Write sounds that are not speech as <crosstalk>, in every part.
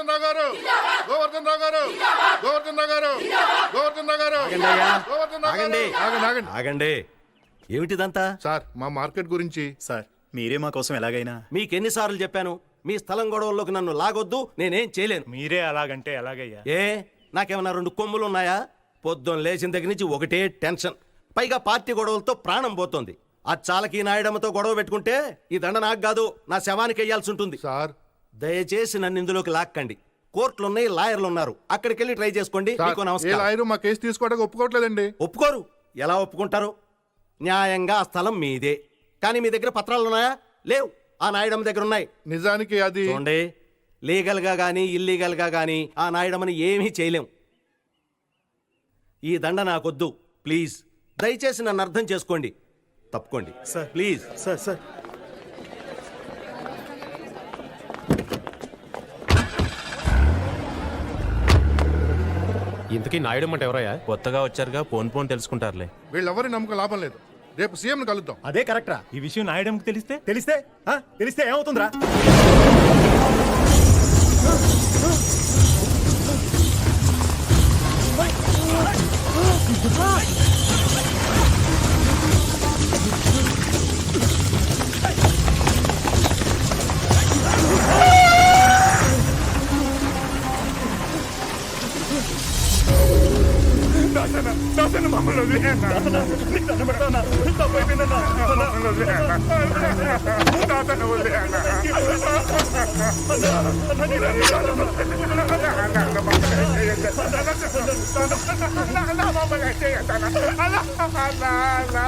గోవర్ధన్ రావు గారు. గోవర్ధన్ రావు గారు. గోవర్ధన్ రావు గారు. గోవర్ధన్ రావు గారు. గోవర్ధన్ రావు ఆగండి. ఆగండి ఆగండి. ఆగండి. ఏమిటిదంతా? సార్ మా మార్కెట్ గురించి. సార్ మీరే మా కోసం ఎలాగైనా. మీకెన్నిసార్లు చెప్పాను? మీ స్థలం గొడవల్లోకి నన్ను లాగొద్దు నేనేం చేయలేను. మీరే అలాగంటే ఎలాగయ్యా? ఏ? నాకేమన్నా రెండు కొమ్ములు ఉన్నాయా పొద్దున్న లేచిన దగ్గర నుంచి ఒకటే టెన్షన్. పైగా పార్టీ గొడవలతో ప్రాణం పోతోంది. ఆ చాలకి నాయడమ్మతో గొడవ పెట్టుకుంటే ఈ దండ నాకు కాదు నా శవానికి వేయాల్సి ఉంటుంది. సార్ దయచేసి నన్ను ఇందులోకి లాక్కండి. కోర్టులు ఉన్నాయి లాయర్లు ఉన్నారు అక్కడికి వెళ్ళి ట్రై చేసుకోండి. మీకు ఏ నమస్కారం. లాయరు మా కేసు తీసుకోవడానికి ఒప్పుకోవట్లేదండి. ఒప్పుకోరు. ఎలా ఒప్పుకుంటారు? న్యాయంగా ఆ స్థలం మీదే. కానీ మీ దగ్గర పత్రాలు ఉన్నాయా? లేవు. ఆ నాయడమ్మ దగ్గర ఉన్నాయి. నిజానికి అది చూడండి. లీగల్గా గానీ ఇల్లీగల్గా గానీ ఆ నాయడమని ఏమీ చేయలేం. ఈ దండ నాకొద్దు. ప్లీజ్. దయచేసి నన్ను అర్థం చేసుకోండి. తప్పుకోండి. సార్. ప్లీజ్. Sir sir. ఇంతకీ నాయుడు అంటే ఎవరయ్యా? కొత్తగా వచ్చారుగా పోన్ పోన్ తెలుసుకుంటారులే. వీళ్ళెవరి నమ్మకం లాభం లేదు. రేపు సీఎం కలుద్దాం. అదే కరెక్టరా. ఈ విషయం నాయడంకి తెలిస్తే? తెలిస్తే? ఆ? తెలిస్తే ఏమవుతుందిరా? అలా అలా అలా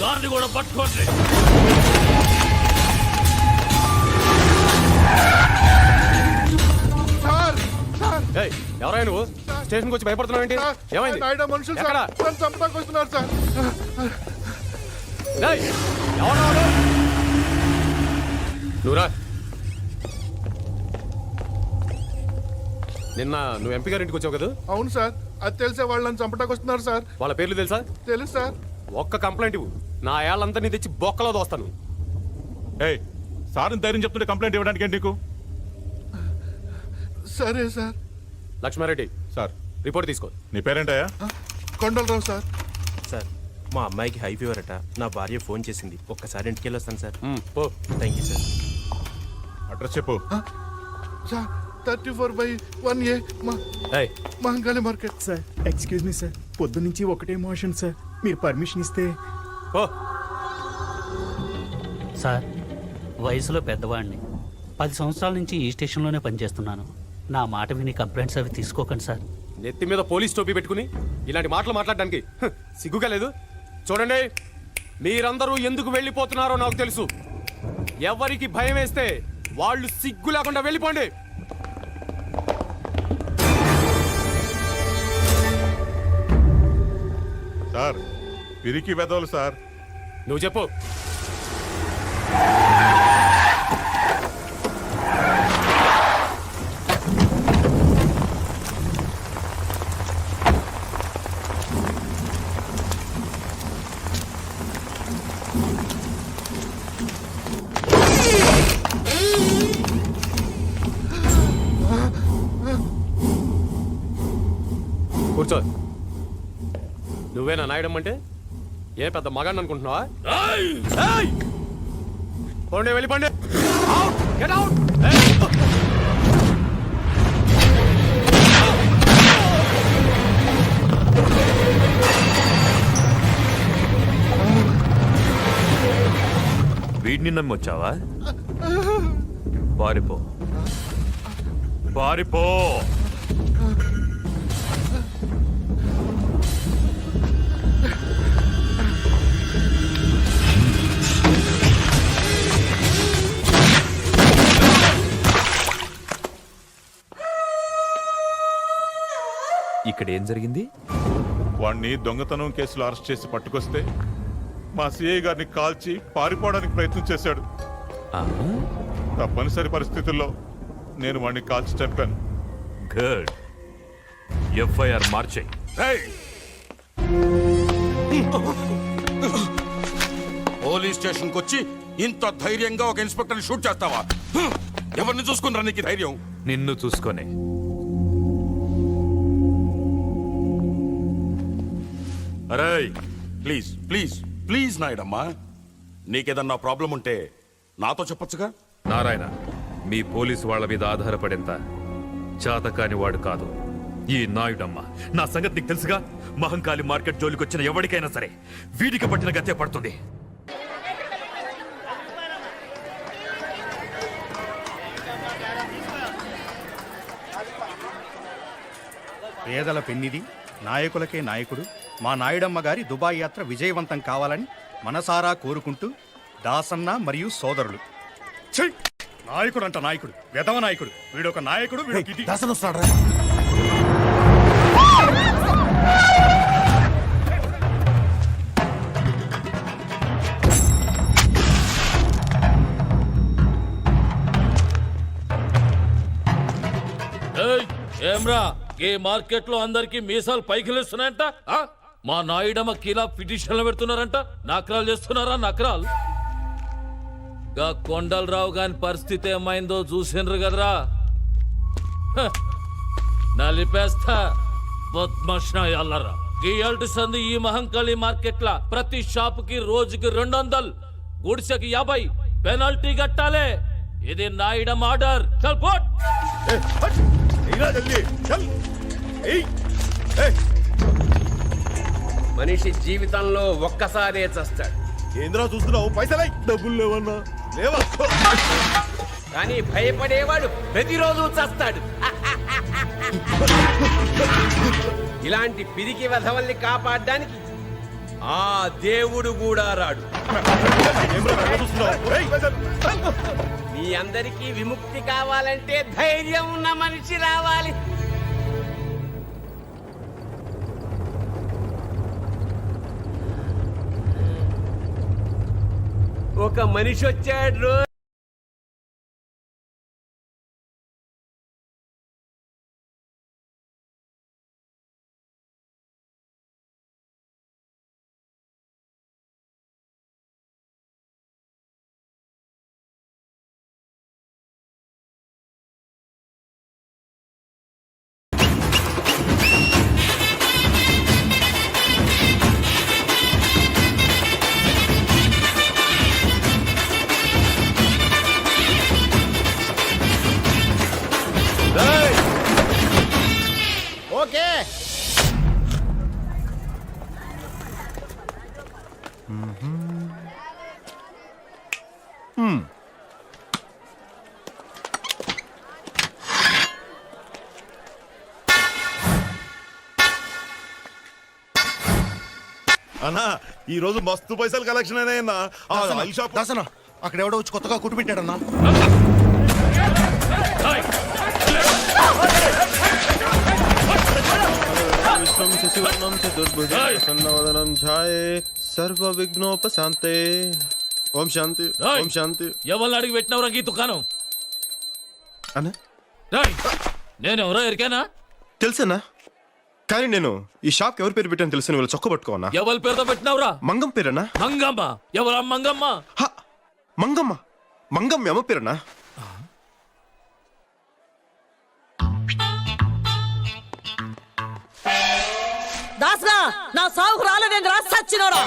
దాన్ని కూడా పట్టుకోండి. Sir sir. ఏయ్, ఎవరయ్యా నువ్వు? స్టేషన్కి వచ్చి భయపడుతున్నావు ఏంటి ఏమైంది? నాయుడు మనుషులు సార్ ఎక్కడ? నన్ను చంపడానికి వస్తున్నారు సార్. ఏయ్, ఎవరు వాడు? నువ్వురా నిన్న నువ్వు ఎంపీ గారి ఇంటికి వచ్చావు కదా? అవును సార్ అది తెలిసే వాళ్ళు నన్ను చంపడానికి వస్తున్నారు సార్. వాళ్ళ పేర్లు తెలుసా? తెలుసు సార్. ఒక్క కంప్లైంట్ ఇవ్వు. నా ఏళ్ళందరినీ తెచ్చి బొక్కలో దోస్తాను. ఏయ్ సార్ని ధైర్యం చెప్తుంటే కంప్లైంట్ ఇవ్వడానికి ఏంటి నీకు? సరే సార్. లక్ష్మారెడ్డి. సార్. రిపోర్ట్ తీసుకో. నీ పేరేంటయ్యా? కొండలరావు సార్. సార్ మా అమ్మాయికి హై ఫీవర్ అట. నా భార్య ఫోన్ చేసింది. ఒక్కసారి ఇంటికి వెళ్ళొస్తాను సార్. ఉమ్, పో. థ్యాంక్ యూ సార్ అడ్రస్ చెప్పు. Sir thirty four by one A ఏయ్, Mahankali market. Sir excuse me sir. పొద్దు నుంచి ఒకటే మోషన్ సార్. మీరు పర్మిషన్ ఇస్తే. పో సార్ వయసులో పెద్దవాడిని. పది సంవత్సరాల నుంచి ఈ స్టేషన్లోనే పనిచేస్తున్నాను. నా మాట విని కంప్లైంట్స్ అవి తీసుకోకండి సార్. నెత్తి మీద పోలీస్ టోపీ పెట్టుకుని ఇలాంటి మాటలు మాట్లాడడానికి హ్, సిగ్గుగా లేదు. చూడండి మీరందరూ ఎందుకు వెళ్ళిపోతున్నారో నాకు తెలుసు. ఎవరికి భయం వేస్తే వాళ్ళు సిగ్గు లేకుండా వెళ్ళిపోండి. సార్. పిరికి వెదవలు సార్. నువ్వు చెప్పు. నువ్వేనా నాయడం అంటే? ఏ పెద్ద మగాన్ని అనుకుంటున్నావా? ఏయ్! పోండి వెళ్ళిపోండి. అవుట్ గెట్ అవుట్ వీడిని నమ్మొచ్చావా? పారిపో. పారిపో! ఇక్కడ ఏం జరిగింది? వాణ్ణి దొంగతనం కేసులో అరెస్ట్ చేసి పట్టుకొస్తే మా సిఐ గారిని కాల్చి పారిపోవడానికి ప్రయత్నం చేశాడు. ఆ, తప్పనిసరి పరిస్థితుల్లో నేను వాణ్ణి కాల్చి చంపాను. గుడ్. ఎఫ్ఐఆర్ మార్చేయి. పోలీస్ స్టేషన్కి వచ్చి ఇంత ధైర్యంగా ఒక ఇన్స్పెక్టర్ని షూట్ చేస్తావా. ఎవరిని చూసుకుని నీకు ఈ ధైర్యం? నిన్ను చూసుకొని. అరే ప్లీజ్ ప్లీజ్ ప్లీజ్ నాయుడమ్మా నీకేదన్నా ప్రాబ్లం ఉంటే నాతో చెప్పొచ్చుగా? నారాయణ మీ పోలీసు వాళ్ళ మీద ఆధారపడేంత చాతకాని వాడు కాదు. ఈ నాయుడమ్మ నా సంగతి నీకు తెలుసుగా? మహంకాళి మార్కెట్ జోలికి వచ్చిన ఎవరికైనా సరే వీడికి పట్టిన గతే పడుతుంది. పేదల పెన్నిది? నాయకులకే నాయకుడు మా నాయుడమ్మ గారి దుబాయ్ యాత్ర విజయవంతం కావాలని మనసారా కోరుకుంటూ దాసన్న మరియు సోదరులు! నాయకుడు అంట నాయకుడు వెధవ నాయకుడు వీడొక నాయకుడు వీడొక ఇది. ఏమ్రా ఈ మార్కెట్లో అందరికి మీసాలు పైకి లేస్తున్నాయంట మా నాయుడమ్మ కిలా పిటిషన్లు పెడుతున్నారంట. నకరాలు చేస్తున్నారా నకరాలు? గా కొండలరావు గాని పరిస్థితి ఏమైందో చూసిండ్రు కదరా? నలిపేస్తా. బద్మష్నాయాలరా గీయాల్టి సంది ఈ మహంకాళి మార్కెట్లా ప్రతి షాపుకి రోజుకి రెండు వందలు గుడిసెకి యాభై. పెనాల్టీ కట్టాలే. ఇది నాయుడమ్ ఆర్డర్. చల్పోట్ మనిషి జీవితంలో ఒక్కసారే చస్తాడు. ఏంద్రా చూస్తున్నావు? పైసలై. డబ్బులు లేవన్నా? లేవా? కానీ భయపడేవాడు ప్రతిరోజు చస్తాడు. ఇలాంటి పిరికి వధవల్ని కాపాడడానికి ఆ దేవుడు కూడా రాడు. మీ అందరికీ విముక్తి కావాలంటే ధైర్యం ఉన్న మనిషి రావాలి. ఒక మనిషి వచ్చాడు. అన్నా ఈ రోజు మస్తు పైసలు కలెక్షన్ అయినా దాసన అక్కడ ఎవడో వచ్చి కొత్తగా కుట్టు పెట్టాడన్నా. విష్ణుం శశివర్ణం చతుర్భుజం ఏయ్! ప్రసన్నవదనం ఛాయే. సర్వ విఘ్నోపశాంతే ఓం శాంతి! ఓం శాంతి. ఎవరిని అడిగి పెట్టినవరా ఈ దుకాణం అన్న? రేయ్, నేనెవరో ఎరికేనా? తెలుసన్నా? కానీ నేను ఈ షాప్ ఎవరి పేరు పెట్టాను తెలుసు వీళ్ళు చొక్క పట్టుకోనా ఎవరి పేరుతో పెట్టినవరా మంగం పేరన్నా? మంగమ్మ! ఎవరా మంగమ్మ? హ! మంగమ్మ! మంగమ్మ అమ్మ పేరన్నా? దాసనా నా సాగుకు రాలేదేంద్రా? సచ్చినోడా?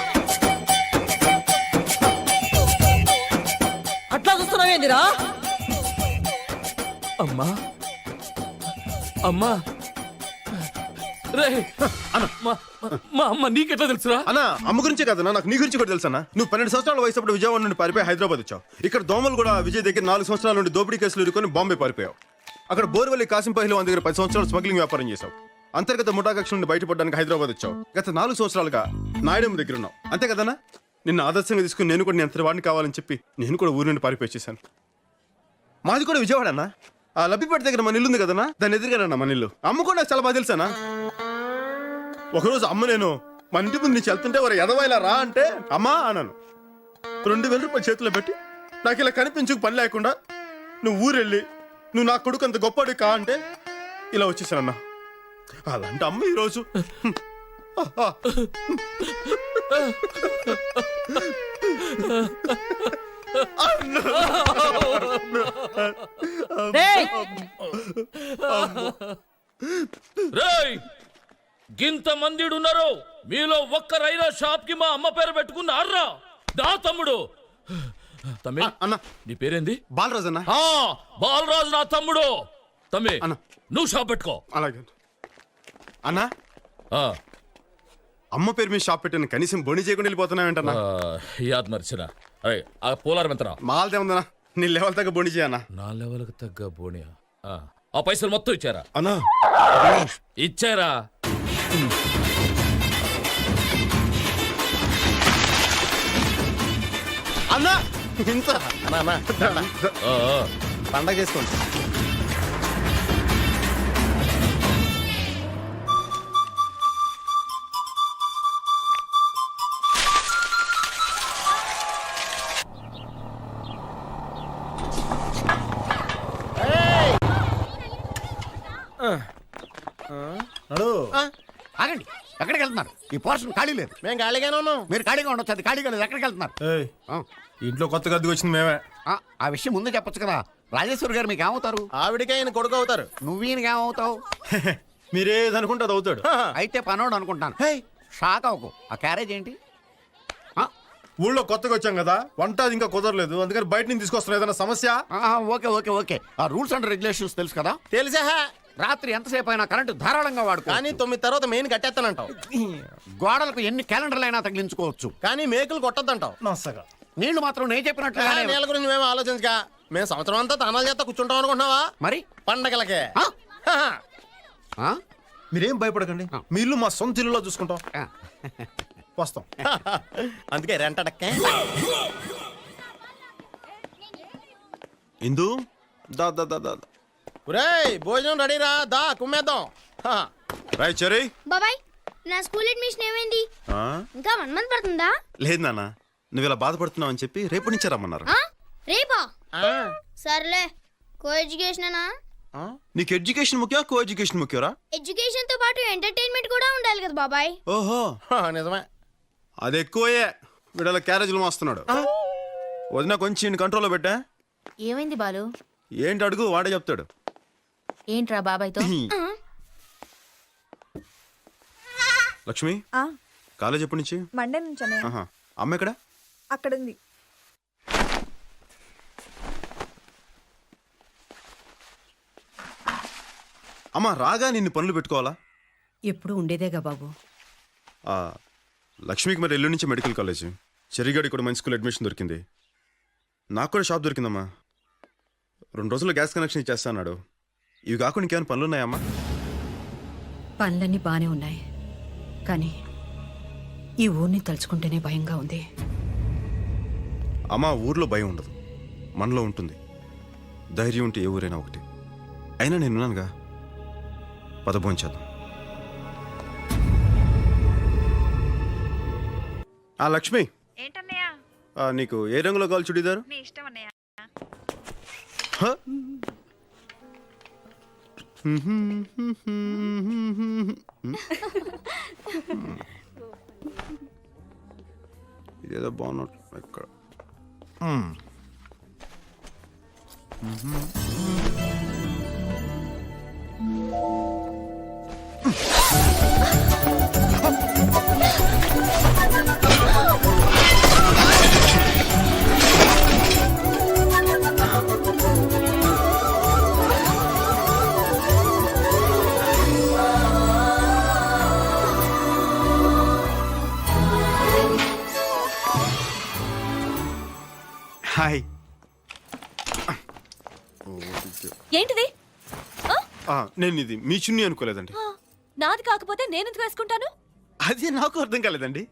చూస్తున్నావేందిరా? అమ్మా. అమ్మా. రే. మా మా అమ్మ నీకెట్లా తెలుసురా? అన్నా అమ్మ గురించే కదన్నా నాకు నీ గురించి కూడా తెలుసన్నా. నువ్వు పన్నెండు సంవత్సరాల వయసు అప్పుడు విజయవాడ నుండి పారిపోయి హైదరాబాద్ వచ్చావు. ఇక్కడ దోమలు కూడా విజయ్ దగ్గర నాలుగు సంవత్సరాల నుండి దోపిడీ కేసులు ఇరుకొని బాంబే పారిపోయావు. అక్కడ బోర్వెల్లి కాసిం పహిల్వాన్ దగ్గర పది సంవత్సరాలు స్మగ్లింగ్ వ్యాపారం చేశావు. అంతర్గత ముఠాకక్ష నుండి బయటపడడానికి హైదరాబాద్ వచ్చావు. గత నాలుగు సంవత్సరాలుగా నాయుడమ్మ దగ్గర ఉన్నావు. అంతే కదన్నా? నిన్న ఆదర్శంగా తీసుకుని నేను కూడా నీ అంతటి వాడిని కావాలని చెప్పి నేను కూడా ఊరి నుండి పారిపోయి వచ్చేసాను మాది కూడా విజయవాడ అన్న ఆ లబ్బిపేట దగ్గర మన ఇల్లు ఉంది కదన్నా దాని ఎదురుగానన్నా మన ఇల్లు. అమ్మ కూడా నాకు చాలా బాగా తెలుసానా? ఒకరోజు అమ్మ నేను మన ఇంటి ముందు నుంచి వెళ్తుంటే ఒక ఎదవైలా రా అంటే అమ్మా అన్నాను. రెండు వేల రూపాయలు చేతిలో పెట్టి నాకు ఇలా కనిపించుకు పని లేకుండా నువ్వు ఊరెళ్ళి నువ్వు నా కొడుకు అంత గొప్పడు కా అంటే ఇలా వచ్చేసానన్నా అలాంటి అమ్మ ఈరోజు. <laughs> <laughs> <laughs> రేయ్! రేయ్! గింత మంది ఉన్నారు మీలో ఒక్కరైనా షాప్కి మా అమ్మ పేరు పెట్టుకున్నారా దా తమ్ముడు! తమ్మి అన్న. నీ పేరేంది? బాలరాజు అన్న. ఆ బాలరాజు నా తమ్ముడు! తమ్మి అన్న. నువ్వు షాప్ పెట్టుకో. అలాగే. అన్న. ఆ, అమ్మ పేరు మీద షాప్ పెట్టాను కనీసం బొని చేయకుండా వెళ్ళిపోతున్నావేంటన్నా? ఆ, యాద్ మర్చిన అరే ఆ పోలారం ఎంతనా మాలదే ఉందన్నా నీ లెవెల్ తగ్గ బొని చేయన్నా. నా లెవెల్కి తగ్గ బోనియా? ఆ, ఆ పైసలు మొత్తం ఇచ్చారా? అన్నా. ఇచ్చారా? అన్నా ఇంత అన్నా. పండగ చేసుకోండి. ఈ పోర్షన్ ఖాళీ లేదు. మేము ఖాళీగానే ఉన్నాం. మీరు ఖాళీగా ఉండొచ్చు అది ఖాళీగా లేదు. ఎక్కడికి వెళ్తున్నారు? ఏయ్, ఆ, ఇంట్లో కొత్తగా అద్దెకి వచ్చింది మేమే. ఆ, ఆ విషయం ముందే చెప్పొచ్చు కదా. రాజేశ్వరి గారు మీకు ఏమవుతారు ఆవిడికే ఆయన కొడుకు అవుతారు. నువ్వు ఈయనకి ఏమవుతావు <laughs> మీరేది అనుకుంటే అది అవుతాడు. అయితే పనోడు అనుకుంటాను. హే. షాక్ అవ్వకు. ఆ క్యారేజ్ ఏంటి? ఆ, ఊళ్ళో కొత్తగా వచ్చాం కదా వంట అది ఇంకా కుదరలేదు. అందుకని బయట నుంచి తీసుకొస్తున్నాం ఏదైనా సమస్య? ఆ, ఓకే ఓకే ఓకే. ఆ రూల్స్ అండ్ రెగ్యులేషన్స్ తెలుసు కదా? తెలిసా? రాత్రి ఎంతసేపు అయినా కరెంటు ధారాళంగా వాడుకో. కానీ తొమ్మిది తర్వాత మెయిన్ కట్టేస్తానంటావు. గోడలకు ఎన్ని క్యాలెండర్లు అయినా తగిలించుకోవచ్చు. కానీ మేకులు కొట్టద్దంటావు. నీళ్ళు మాత్రం నేను చెప్పినట్లుగానే నేల గురించి మేము ఆలోచించగా మేము సంవత్సరం అంతా తనాలు చేస్తా కూర్చుంటాం అనుకుంటున్నావా? మరి? పండగలకే. ఆ? ఆ? మీరేం భయపడకండి. మీ ఇల్లు మా సొంత ఇల్లులో చూసుకుంటాం. వస్తాం. అందుకే రెంట్ అడక్కే. ఇందు? దా దా దా దా. ఒరేయ్ భోజనం రెడీరా దా కుమ్మేద్దాం. హా. రాయ్ చెరీ బాబాయ్ నా స్కూల్ అడ్మిషన్ ఏమైంది? ఇంకా వన్ మంత్ పడుతుందా? లేదు నాన్న నువ్వు ఇలా బాధపడుతున్నావు అని చెప్పి రేపు నుంచే రమ్మన్నారు? రేపా? ఆ. సర్లే కో ఎడ్యుకేషన్ నీకు ఎడ్యుకేషన్ ముఖ్యం కో ఎడ్యుకేషన్ ముఖ్యరా ఎడ్యుకేషన్తో పాటు ఎంటర్టైన్మెంట్ కూడా ఉండాలి కదా బాబాయ్. ఓహో. హా, నిజమే. అది ఎక్కువయే. వీడల క్యారేజీలు మోస్తున్నాడు. వదిన కొంచెం కంట్రోల్లో పెట్టా. ఏమైంది బాలు? ఏంటి అడుగు వాడే చెప్తాడు. ఏంట్రా బాబాయ్తో? <clears throat> లక్ష్మి? కాలేజ్ ఎప్పటి నుంచి? మండే నుంచి ఆహా. అమ్మ ఎక్కడ? అక్కడ ఉంది అమ్మ రాగా నిన్ను పనులు పెట్టుకోవాలా? ఎప్పుడు ఉండేదేగా బాబు. ఆ, లక్ష్మికి మరి ఎల్లుండి నుంచి మెడికల్ కాలేజ్. చెరిగాడి కూడా మంచి స్కూల్ అడ్మిషన్ దొరికింది. నాకు కూడా షాప్ దొరికిందమ్మా. రెండు రోజుల్లో గ్యాస్ కనెక్షన్ ఇచ్చేస్తా అన్నాడు. ఇవి కాకుండా ఇంకేమైనా పనులు ఉన్నాయమ్మా? పనులన్నీ బానే ఉన్నాయి. కానీ ఈ ఊరిని తలుచుకుంటేనే భయంగా ఉంది. అమ్మా ఊర్లో భయం ఉండదు. మనలో ఉంటుంది. ధైర్యం ఉంటే ఏ ఊరైనా ఒకటి. అయినా నేనున్నానుగా పదభోంచేద్దాం ఆ లక్ష్మి. ఏంటన్నయ్య? ఆ, నీకు ఏ రంగులో కావాలి చుడీదారు? నీ ఇష్టం అన్నయ్య హ? <laughs> ఇదేదో బాగున్నట్టు ఎక్కడ ఏంటిది? ఆ, నేను ఇది మీ చున్నీ అనుకోలేదండి. నాది కాకపోతే నేను ఎందుకు వేసుకుంటాను? అది నాకు అర్థం కాలేదండి.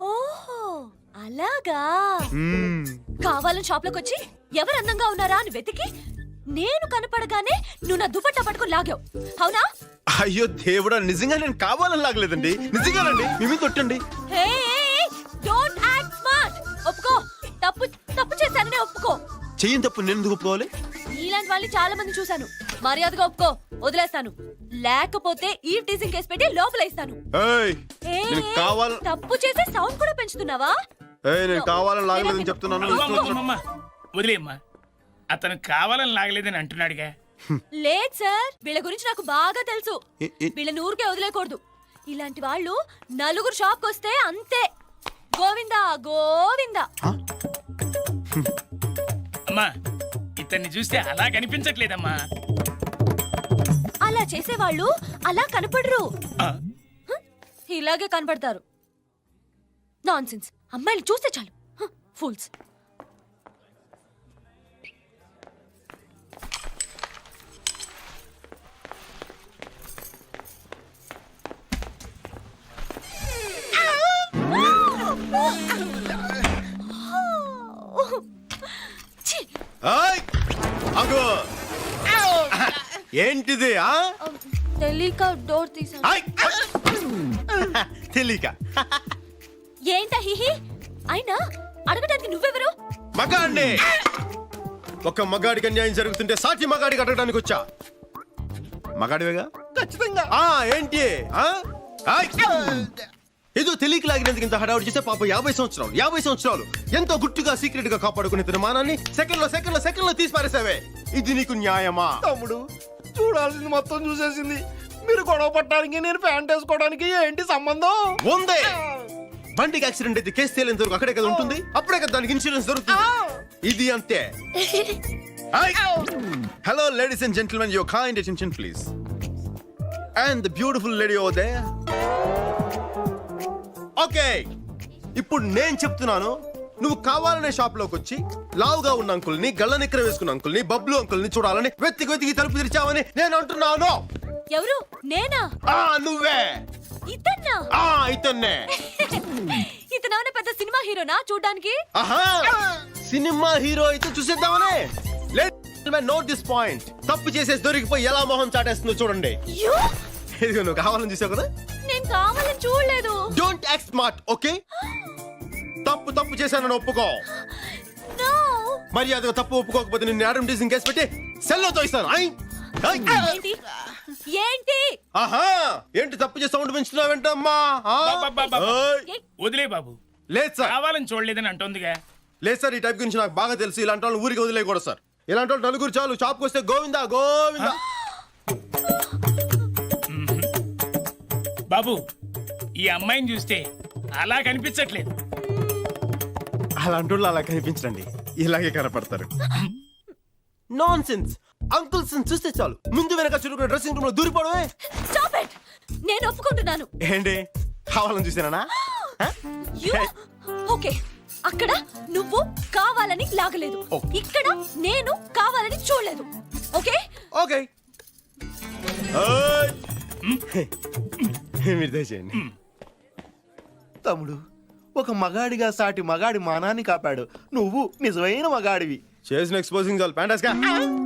ఓహో అలాగా. మ్మ్. కావాలని షాప్లోకి వచ్చి ఎవరు అందంగా ఉన్నారా అని వెతికి నేను కనపడగానే నువ్వు నా దుపట్టా పట్టుకుని లాగావు. అవునా? అయ్యో దేవుడా నిజంగా నేను కావాలని లాగలేదండి. నిజంగానండి మీ మీద కొట్టండి హే డోంట్ యాక్ట్ స్మార్ట్ ఒప్పుకో తప్పు తప్పు చేశాననే ఒప్పుకో. చెయ్యని తప్పు నేను ఎందుకు ఒప్పుకోవాలి? వాళ్ళని చాలా మంది చూశాను. మర్యాదగా ఒప్పుకో వదిలేస్తాను. లేకపోతే ఈ టీజింగ్ కేసు పెట్టి ఏయ్ నేను కావాల తప్పు చేసి సౌండ్ కూడా పెంచుతున్నావా? ఏయ్ నేను కావాలని లాగలేదని చెప్తున్నాను. నువ్వు ఇష్టం వచ్చినట్టు- వదిలేమ్మా అతను కావాలని లాగలేదని అంటున్నాడుగా. లేదు సార్. వీళ్ళ గురించి నాకు బాగా తెలుసు. ఏ- ఏ- వీళ్ళని ఊరికే వదిలేకూడదు. ఇలాంటి వాళ్ళు నలుగురు షాప్ వస్తే అంతే. గోవిందా గోవిందా. అమ్మా ఇతన్ని చూస్తే అలా కనిపించట్లేదమ్మా. అలా చేసేవాళ్ళు అలా కనపడరు. ఇలాగే కనపడతారు. నాన్సెన్స్ అమ్మాయిలు చూస్తే చాలు. ఫూల్స్ ఏయ్! ఆగు! ఏంటిది ఆ? తెలియక డోర్ తీసాను. ఆయ్! తెలియక ఏంటా హిహి అయినా అడగడానికి నువ్వెవరు? మగాడిని ఒక మగాడికి అన్యాయం జరుగుతుంటే సాటి మగాడికి అడగడానికి వచ్చా? మగాడివేగా? ఖచ్చితంగా ఆ ఏంటి? ఆ? ఆయ్! ఏదో తెలియక లాగినందుకు ఇంత హడావుడి చేస్తే పాప యాభై సంవత్సరాలు యాభై సంవత్సరాలు. ఎంతో గుట్టుగా సీక్రెట్గా కాపాడుకునే తన మానాన్ని సెకండ్లో సెకండ్లో సెకండ్లో తీసి పారేసావే ఇది నీకు న్యాయమా? తమ్ముడు చూడాల్సింది మొత్తం చూసేసింది. మీరు గొడవ పట్టడానికి నేను ప్యాంట్ వేసుకోవడానికి ఏంటి సంబంధం? ఉందే బండికి యాక్సిడెంట్ అయితే కేసు తేలేంత వరకు అక్కడే కదా ఉంటుంది? అప్పుడే కదా దానికి ఇన్సూరెన్స్ దొరుకుతుంది. ఇది అంతే. Hello ladies and gentlemen your kind attention please and the beautiful lady oh they okay. ఇప్పుడు నేను చెప్తున్నాను నువ్వు కావాలనే షాప్లోకి వచ్చి లావుగా ఉన్న అంకుల్ని గళ్ళ నిక్కర వేసుకున్న అంకుల్ని బబ్లు అంకుల్ని చూడాలని వెతికి వెతికి తలుపు తెరిచావని నేను అంటున్నాను. ఎవరు? నేనా? ఆ నువ్వే. ఇతన్నా? ఆ ఇతన్నే. <laughs> ఇతను పెద్ద సినిమా హీరోనా చూడ్డానికి? ఆహా. సినిమా హీరో అయితే చూసేద్దామనే. నోట్ దిస్ పాయింట్ తప్పు చేసేసి దొరికిపోయి ఎలా మొహం చాటేస్తుందో చూడండి. ఇదిగో నువ్వు కావాలని చూసావు కదా? నేను యాక్ట్ స్మార్ట్ ఓకే తప్పు తప్పు చేశానని ఒప్పుకో. <gasps> నో మర్యాదగా తప్పు ఒప్పుకోకపోతే నిన్ను యాడమ్ టీసింగ్ కేసు పెట్టి సెల్లో ఐ! ఐ! ఏంటి? ఏంటి? ఆహా! ఏంటి తప్పు చేసి సౌండ్ పెంచుతున్నావేంటమ్మా. ఓయ్! వదిలే బాబు. లేదు సార్. కావాలని చూడలేదని అంటోందిగా. లేదు సార్ ఈ టైప్ గురించి నాకు బాగా తెలుసు. ఇలాంటి వాళ్ళు ఊరికి వదిలేయకూడదు సార్. ఇలాంటి వాళ్ళు నలుగురు చాలు. షాప్కి వస్తే గోవిందా గోవిందా? బాబు ఈ అమ్మాయిని చూస్తే అలా కనిపించట్లేదు. అలాంటి వాళ్ళు అలా కనిపించండి ఇలాగే కనపడతారు. నాన్ సెన్స్ అంకుల్స్ చూస్తే చాలు. ముందు వెనక చురుకున్న డ్రెస్సింగ్ రూమ్లో దూరిపోవడమే. Stop it! నేను ఒప్పుకుంటున్నాను. ఏంటి? కావాలని చూసానా <gasps> యు ఓకే. అక్కడ నువ్వు కావాలని లాగలేదు. ఇక్కడ నేను కావాలని చూడలేదు. ఓకే? ఓకే. మీరు దయచేయండి. తమ్ముడు ఒక మగాడిగా సాటి మగాడి మానాన్ని కాపాడు. నువ్వు నిజమైన మగాడివి. చేసిన ఎక్స్పోజింగ్ చాలు ప్యాంటాస్గా